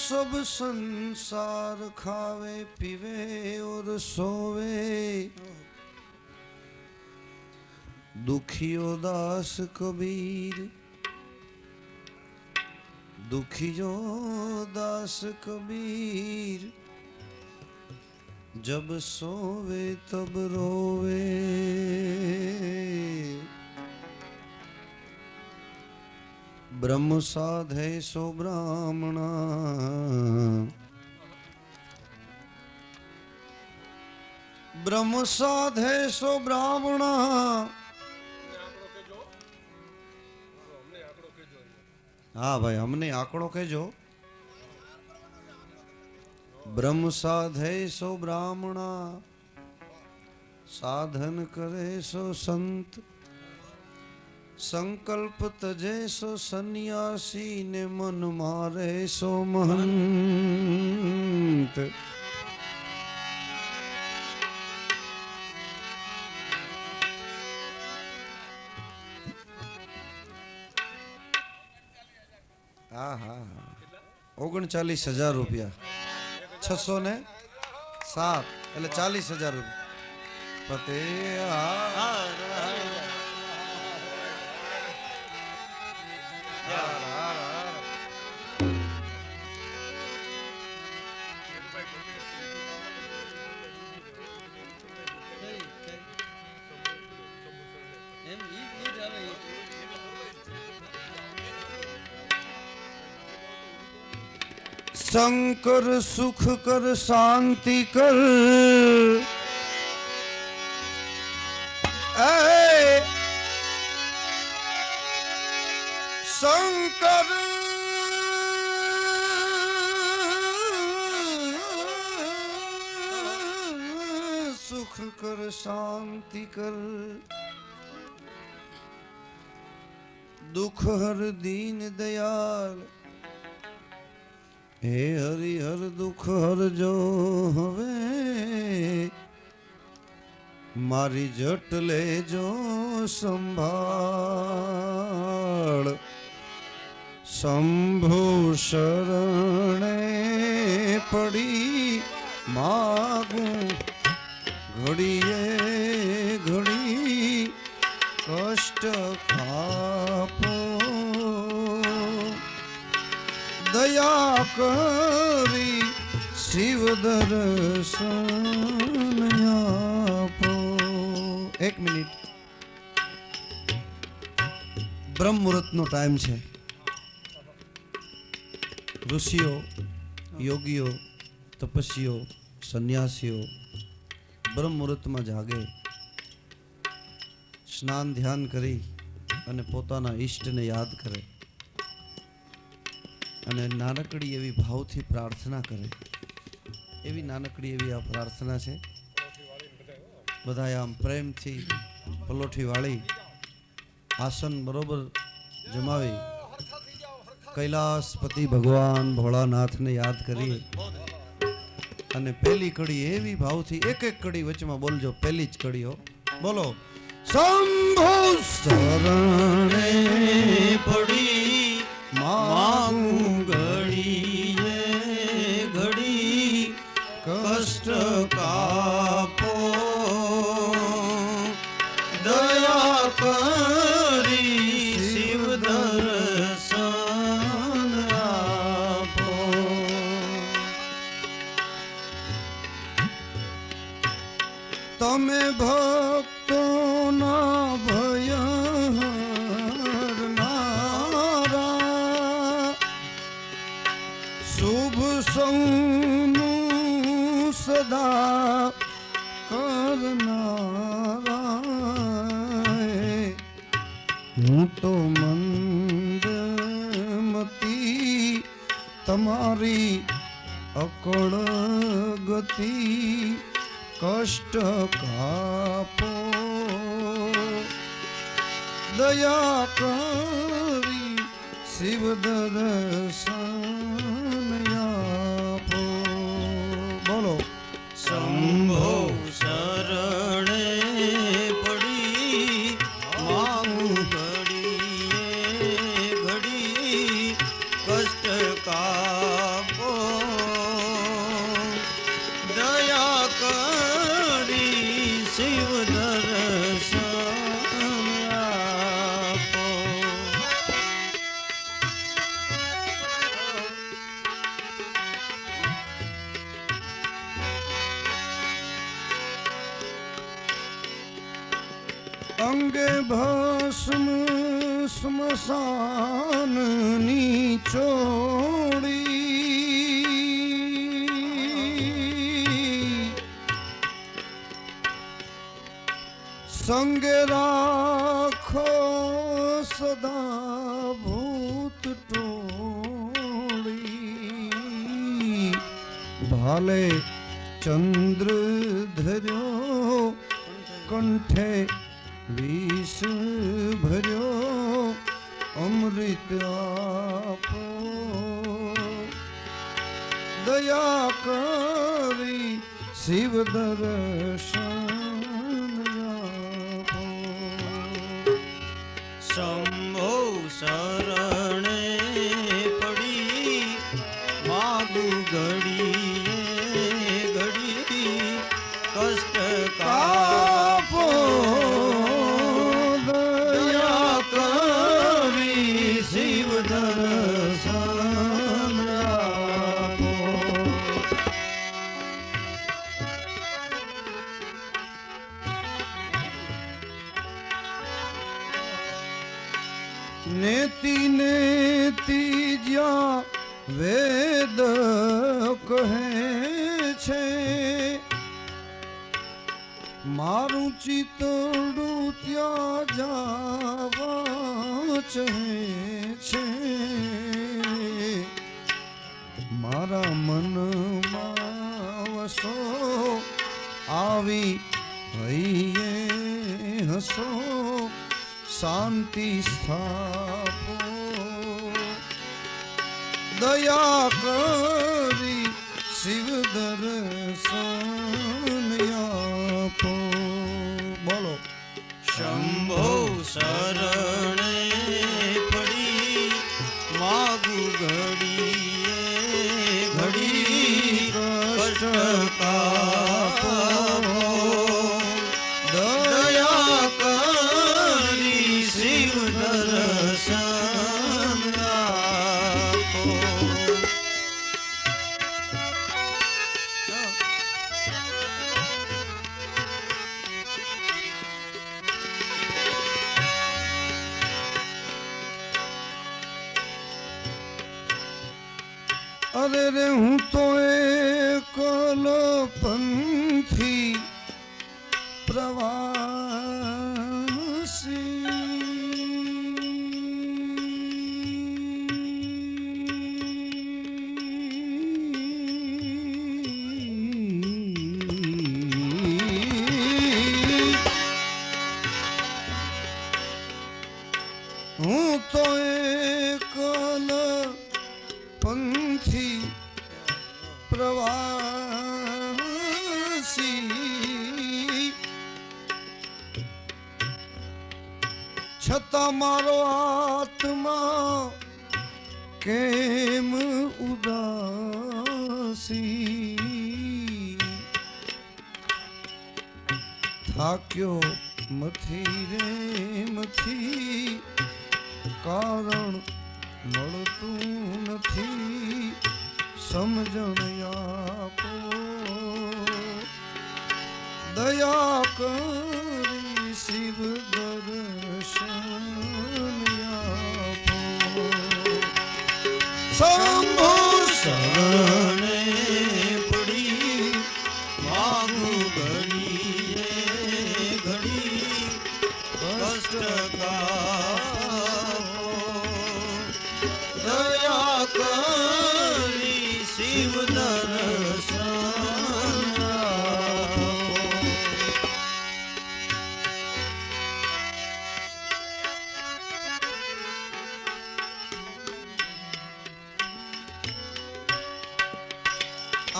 सब संसार खावे पीवे और सोवे दुखियो दास कबीर दुखियो दास कबीर जब सोवे तब रोवे બ્રહ્મ સાધે સો બ્રાહ્મણ. બ્રહ્મ સાધે સો બ્રાહ્મણ. હા ભાઈ, અમને આંકડો કહેજો. બ્રહ્મ સાધે સો બ્રાહ્મણ. સાધન કરે સો સંત. સંકલ્પ તજે સો સંન્યાસી ને મન મારે સો મહંત. હા હા ઓગણચાલીસ હજાર રૂપિયા. છસો ને સાત, એટલે ચાલીસ હજાર રૂપિયા. પતે શંકર સુખ કર શાંતિ કર એ શંકર સુખ કર શાંતિ કર દુઃખ હર દીન હે હરિહર દુઃખ હરજો હવે મારી જટ લેજો સંભાળ. શંભુ શરણે પડી માગું ઘડીએ કરી શિવ દર્શન આપો. એક મિનિટ. બ્રહ્મ મુહૂર્તનો ટાઈમ છે. ઋષિઓ, યોગીઓ, તપસ્વીઓ, સંન્યાસીઓ બ્રહ્મ મુહૂર્તમાં જાગે. સ્નાન, ધ્યાન કરી અને પોતાના ઈષ્ટને યાદ કરે. અને નાનકડી એવી ભાવથી પ્રાર્થના કરે. એવી નાનકડી એવી આ પ્રાર્થના છે. બધા આમ પ્રેમથી પલોઠી વાળી આસન બરોબર જમાવી. કૈલાસપતિ ભગવાન ભોળાનાથને યાદ કરીએ. અને પહેલી કડી એવી ભાવથી, એક એક કડી વચમાં બોલજો પહેલી જ કડીઓ બોલો, શંભો શરણે શુભ સૌનું સદા કરનારા હું તો મંદમતી તમારી અકળ ગતિ કષ્ટ કાપો. દયા કરી શિવ દર્શન ભસ્મ સ્મશાનની ચોડી સંગે રાખો સદા ભૂત ટોળી. ભાલે ચંદ્ર ધર્યો કંઠે વિષ ભર્યો અમૃત આપો. દયા કરી શિવ દર્શન છે. મારા મનમાં વસો, આવી હૈયે હસો. શાંતિ સ્થાપો. દયા કરી શિવ દર્શન આપો. બોલો. શંભો શરણે ઘડીએ ઘડી કષ્ટ તો એકલ પંથી પ્રવાસી છતાં મારો આત્મા કેમ ઉદાસી થાક્યો મથી રે મથી કારણ મળતું નથી સમજણ આપો દયા કરી શિવ દર્શન શંભો શરણે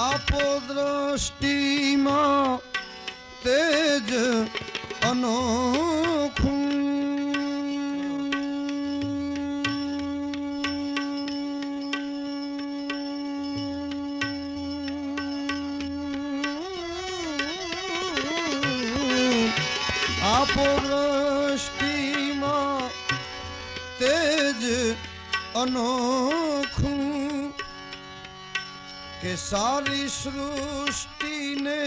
આપો દ્રષ્ટિમાં તેજ અનોખું. આપો દ્રષ્ટિમાં તેજ અનોખું. કે સારી સૃષ્ટિને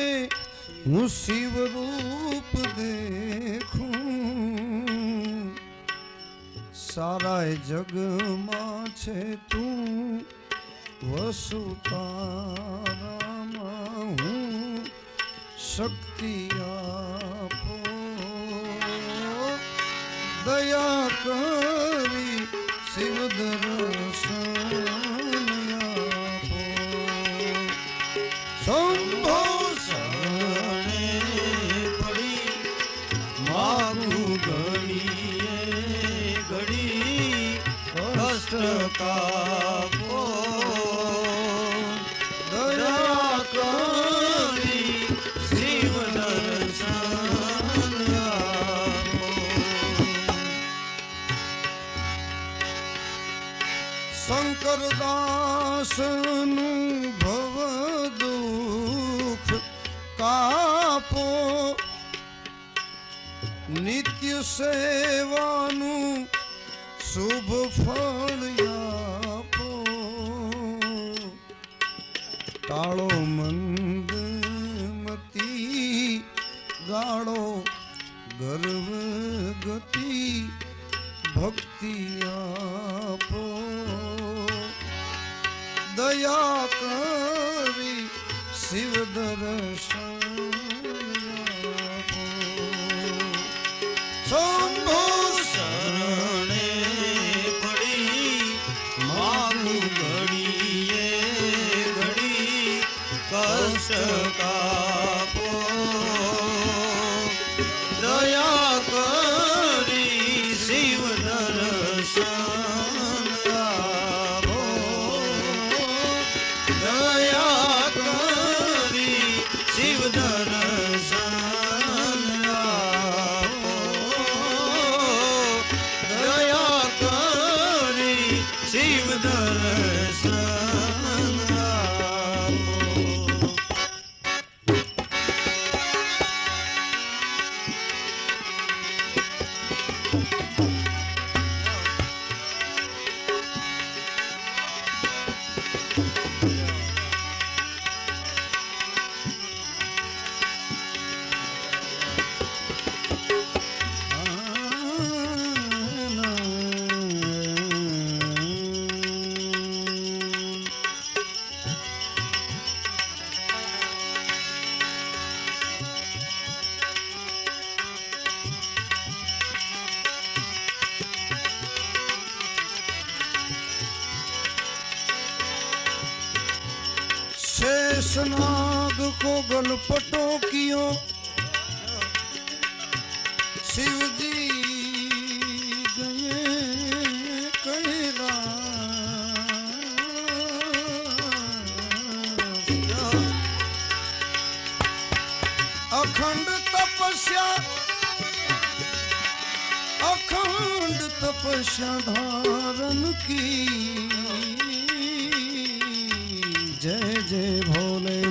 હું શિવ રૂપ દેખું. સારાય જગમાં છે તું વસુતારામાં હું શક્તિ આપો. દયા કરી શિવ insano શિવ કોગલ પટો કિયો શિવજી ગયે કહેરા અખંડ તપસ્યા અખંડ તપસ્યા ધારણ કી. જય જય ભોલે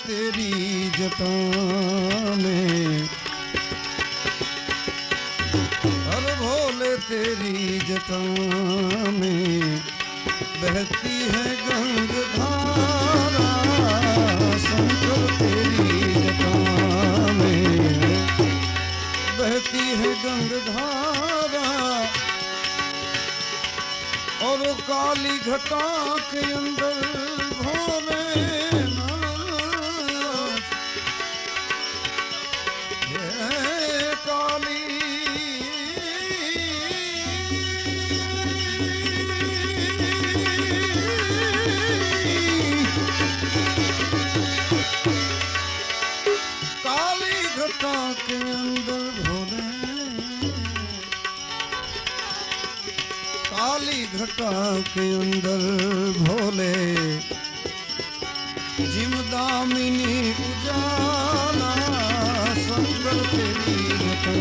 तेरी जटा में हर भोले तेरी जटा में बहती है गंग धारा शंकर तेरी जटा में बहती है गंग धारा और वो काली घटा के अंदर भोले घटा के अंदर भोले जिमदामिनी उजाला शंकर तेरी घटा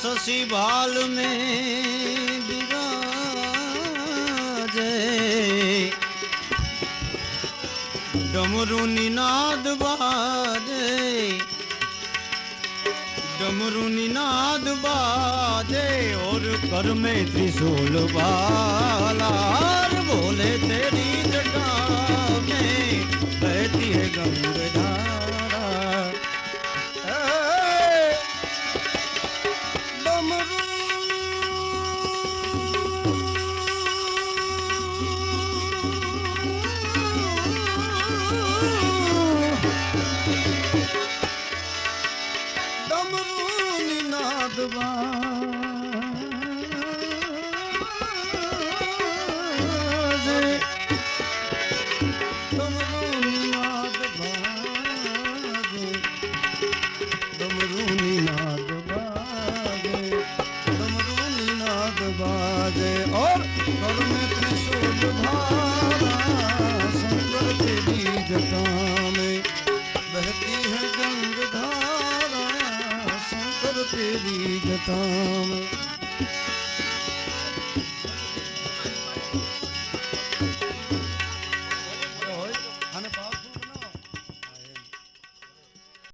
शशि बाल में विराजे डमरू निनाद बाजे डमरू निनाद बाजे और कर में त्रिशूल बाला बोले तेरे